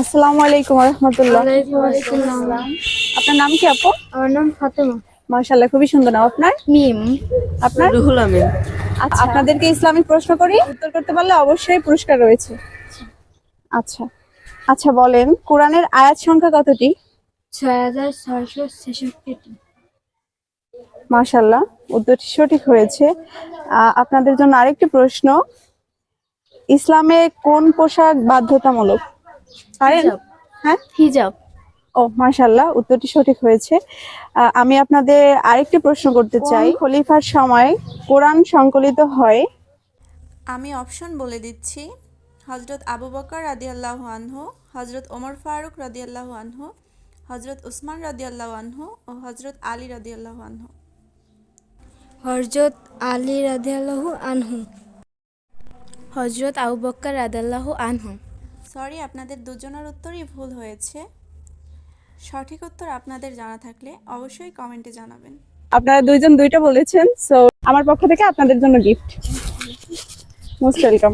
আসসালামু আলাইকুম রহমতুল্লাহ আপনার নাম কি আপু? আমার নাম ফাতেমা। মাশাল্লাহ খুবই সুন্দর নাম। আপনার? মিম। আপনার? রুহুল আমিন। আচ্ছা আপনাদেরকে ইসলামিক প্রশ্ন করি। উত্তর করতে পারলে অবশ্যই পুরস্কার রয়েছে। আচ্ছা আচ্ছা বলেন কোরআনের আয়াত সংখ্যা কতটি? ছয় হাজার ছয়শো ছেষট্টিটি। মাশাল্লাহ উত্তরটি সঠিক হয়েছে। আপনাদের জন্য আরেকটি প্রশ্ন। ইসলামে কোন পোশাক বাধ্যতামূলক। হ্যাঁ? হিজাব। ও মাশাল্লাহ উত্তরটি সঠিক হয়েছে। আমি আপনাদের আরেকটি প্রশ্ন করতে চাই। খলিফার সময় কোরআন সংকলিত হয়? আমি অপশন বলে দিচ্ছি হজরত আবু বকর রাদিয়াল্লাহ আনহু হজরত ওমর ফারুক রাদিয়াল্লাহ আনহু হজরত উসমান রাদিয়াল্লাহ আনহু ও হজরত আলী রাদিয়াল্লাহ আনহু। হজরত আলী রাদিয়াল্লাহু আনহু। হজরত আবু বক্কর রাদিয়াল্লাহু আনহু। সরি, আপনাদের দুজনের উত্তরই ভুল হয়েছে। সঠিক উত্তর আপনাদের জানা থাকলে অবশ্যই কমেন্টে জানাবেন। আপনারা দুইজন দুইটা বলেছেন সো আমার পক্ষ থেকে আপনাদের জন্য গিফট মোস্ট ওয়েলকাম